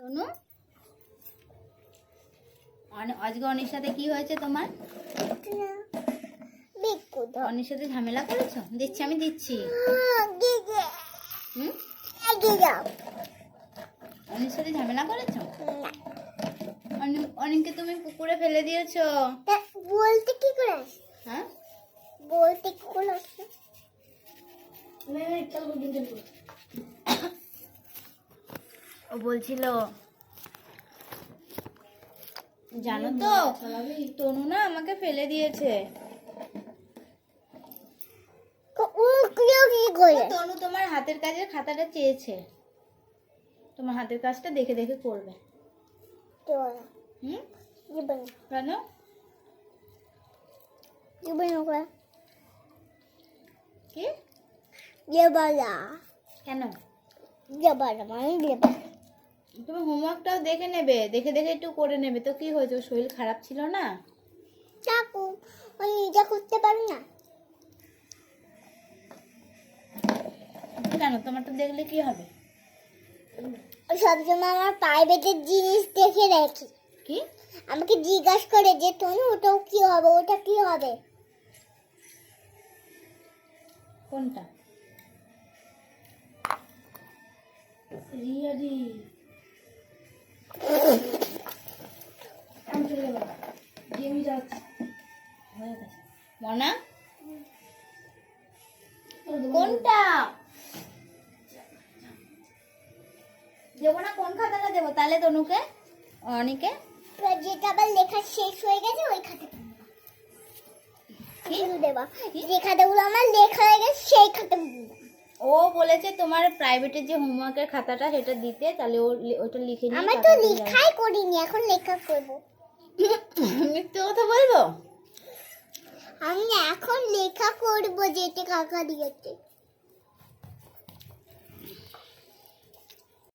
শোনো। আজকে অনির সাথে কি হয়েছে তোমার? অনির সাথে ঝামেলা করেছ? দিচ্ছি আমি দিচ্ছি। যাও অনির সাথে ঝামেলা করেছ? না। অনি- তুমি পুকুরে ফেলে দিয়েছ। বলতে কি করে হ্যাঁ? বলতে কি করে আসে? ও বলছিল জানো তো তনু না আমাকে ফেলে দিয়েছে। তনু তোমার হাতের কাজের খাতাটা চেয়েছে। তোমার হাতের কাজটা দেখে দেখে করবে। হুম? কেন? কি কেন? মানে তুমি হোমওয়ার্কটাও দেখে নেবে দেখে দেখে একটু করে নেবে। তো কি হয়েছে? ওর শরীর খারাপ ছিল না? চাকু ও নিজে করতে পারে না। কেন? তোমারটা দেখলে কি হবে? সবসময় আমার প্রাইভেটের জিনিস দেখে রাখি। কি? আমাকে জিজ্ঞাসা করে যে তনু ওটাও কি হবে? ওটা কি হবে? কোনটা? রিয়া রি মনা? কোনটা? দেবো না কোন খাতাটা দেবো? তাহলে তনুকে অনিকে? যেটা আবার লেখা শেষ হয়ে গেছে ওই খাতা দেবা। যে খাতাগুলো আমার লেখা হয়ে গেছে সেই ও বলেছে তোমার প্রাইভেটের যে হোমওয়ার্কের খাতাটা সেটা দিতে তাহলে ওটা লিখে নিয়ে তো। লেখাই করিনি এখন লেখা করব। মিথ্যে কথা বলব? আমি এখন লেখা করব যেতে কাকা দিয়েছে।